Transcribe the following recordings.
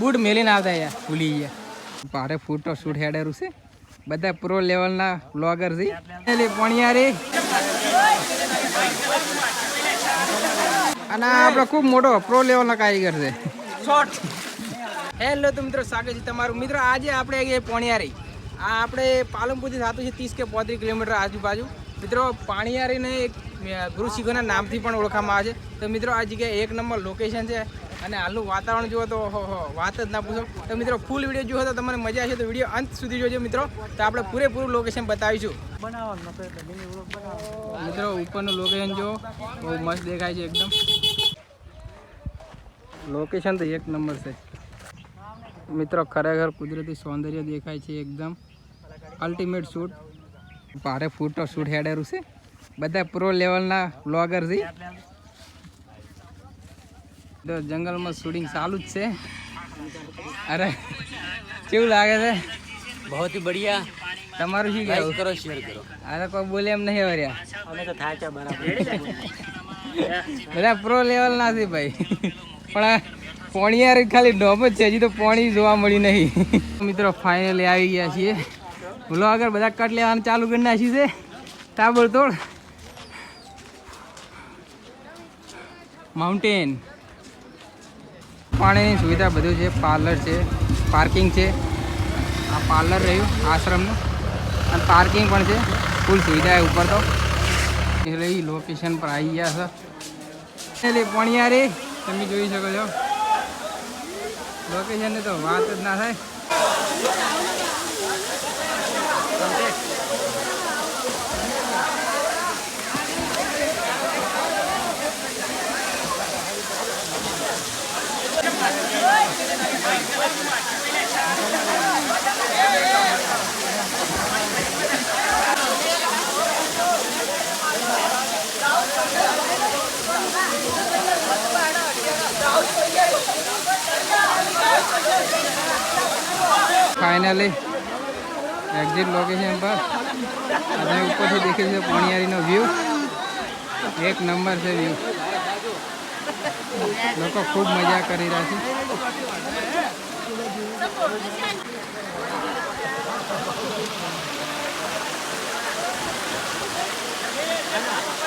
Boot મેલીને આવતા યાર ભૂલી ગયા. ભારે ફોટો શૂટ હેડેરું છે. બધા પ્રો લેવલના બ્લોગર છે. એટલે પણિયારી. અને આપણો ખૂબ મોટો પ્રો લેવલનો કારીગર છે. શોર્ટ હેલો તો મિત્રો સ્વાગત છે તમારું. મિત્રો આજે આપણે પોણિયારી. આ આપણે પાલનપુરથી થતું છે ત્રીસ કે પોત્રીસ કિલોમીટર આજુબાજુ. મિત્રો પાણીયારીને એક ગુરુ શિખરના નામથી પણ ઓળખવામાં આવે છે. તો મિત્રો આ જગ્યાએ એક નંબર લોકેશન છે. અને હાલનું વાતાવરણ જુઓ તો વાત જ ના પૂછો. તો મિત્રો ફૂલ વીડિયો જુઓ તો તમને મજા આવશે. તો વીડિયો અંત સુધી જોજો મિત્રો. તો આપણે પૂરેપૂરું લોકેશન બતાવીશું. મિત્રો ઉપરનું લોકેશન જો બહુ મસ્ત દેખાય છે એકદમ. લોકેશન તો એક નંબર છે. મિત્રો ખરેખર કુદરતી સૌંદર્ય દેખાય છે એકદમ. અલ્ટિમેટ શૂટ ભારે ફોટો શૂટ હેડેરું છે. બધા પ્રો લેવલના બ્લોગર છે તો જંગલમાં શૂટિંગ ચાલુ જ છે. અરે કેવું લાગે છે? બહુત બઢિયા. તમારું શું કહેવું કરો શેર કરો. અરે કોઈ બોલે એમ નહીં વર્યા અમે તો થાચા બરાબર. બધા પ્રો લેવલ ના છે ભાઈ. પણ પોણી યાર ખાલી ડોબ જ છે હજી તો પોણી જોવા મળી નહીં. મિત્રો ફાઇનલી આવી ગયા છીએ. ભૂલો આગળ બધા કટ લેવાનું ચાલુ કરી નાખ્યું છે. તાબડતોડ. માઉન્ટેન પાણીની સુવિધા બધું છે, પાર્લર છે, પાર્કિંગ છે. આ પાર્લર રહ્યું, આશ્રમનું. અને પાર્કિંગ પણ છે, ફૂલ સુવિધા એ ઉપર તો. એટલે એ લોકેશન પર આવી ગયા છે. એટલે પણિયારી તમે જોઈ શકો છો. લોકેશનની તો વાત જ ના થાય. ફાઇનલી એક્ઝિટ લોકેશન પર અને ઉપરથી દેખે છે પાણીયારીનો વ્યૂ એક નંબર છે વ્યૂ લોકો ખૂબ મજા કરી રહ્યા છે.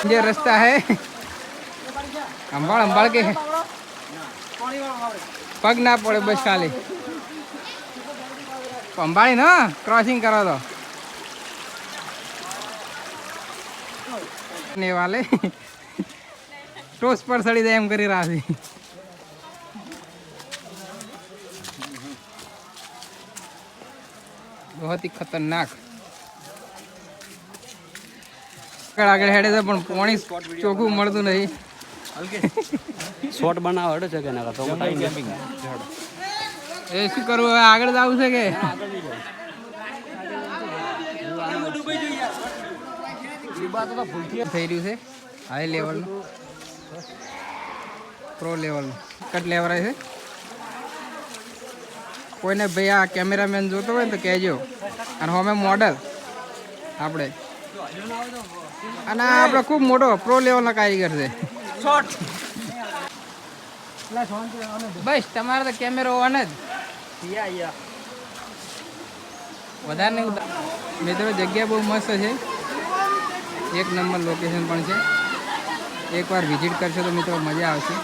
જે રસ્તા હે, અંબાળ અંબાળ કે પગ ના પડે બસ ખાલી. અંબાણી ને ક્રોસિંગ કરો તો. ને વાલે. ટોસ પર સડી જાય એમ કરી રહ્યા છે. બહુ ખતરનાક. આગળ આગળ હેડે છે, પણ પોણી ચોખ્ખું મળતું નહીં. શોર્ટ બનાવ હડે છે કે ના તો એ શું કરવું? હવે આગળ જવું છે કે? થઈ રહ્યું છે. High level pro level cut લેવરાય છે. કોઈને ભાઈ આ કેમેરામેન જોતો હોય તો કહેજો. અને હોમે મોડલ આપણે. અને આપણે ખૂબ મોટો પ્રો લેવલના કારીગર છે. બસ તમારે તો કેમેરો ઓન જ. વધારે નહીં મિત્રો જગ્યા બહુ મસ્ત છે. એક નંબર લોકેશન પણ છે. એકવાર વિઝિટ કરશો તો મિત્રો મજા આવશે.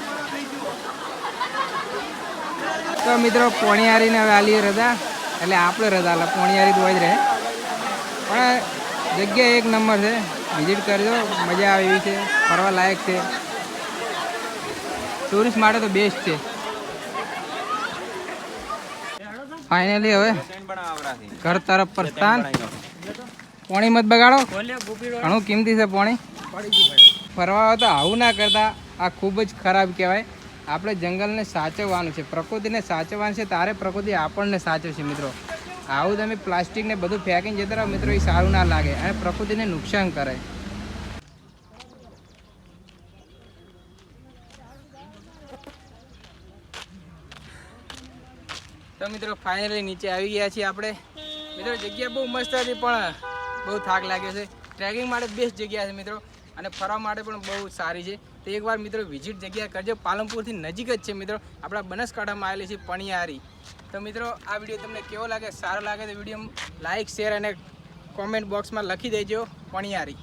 તો મિત્રો પોણિયારીને હવે આલીએ રજા. એટલે આપણે રજા એટલે પોણિયારી તો હોય જ રહે. પણ જગ્યા એક નંબર છે. વિઝિટ કરજો. મજા આવે એવી છે. ફરવા લાયક છે. ટુરિસ્ટ માટે તો બેસ્ટ છે. ફાઇનલી હવે ઘર તરફ પ્રસ્થાન પોણી મત બગાડો. ઘણું કિંમતી છે પોણી. ફરવા તો આવું ના કરતા. આ ખૂબ જ ખરાબ કહેવાય. આપણે જંગલને સાચવવાનું છે. પ્રકૃતિને સાચવવાનું છે. તારે પ્રકૃતિ આપણને સાચવશે મિત્રો. આવું તમે પ્લાસ્ટિકને બધું ફેંકીને જતા રહો, મિત્રો, એ સારું ના લાગે. અને પ્રકૃતિને નુકસાન કરે. તો મિત્રો ફાઇનલી નીચે આવી ગયા છીએ આપણે. મિત્રો, જગ્યા બહુ મસ્ત હતી, પણ બહુ થાક લાગ્યો છે. ટ્રેકિંગ માટે બેસ્ટ જગ્યા છે, મિત્રો. અને ફરવા માટે પણ બહુ સારી છે. તો એકવાર, મિત્રો વિઝિટ જગ્યા કરજો. પાલનપુરથી નજીક જ છે, મિત્રો. આપણા બનાસકાંઠામાં આવેલી છે પણિયારી. તો મિત્રો, આ વીડિયો તમને કેવો લાગે? સારો લાગે તો વીડિયો લાઇક શેર અને કોમેન્ટ બોક્સમાં લખી દેજો. પણિયારી.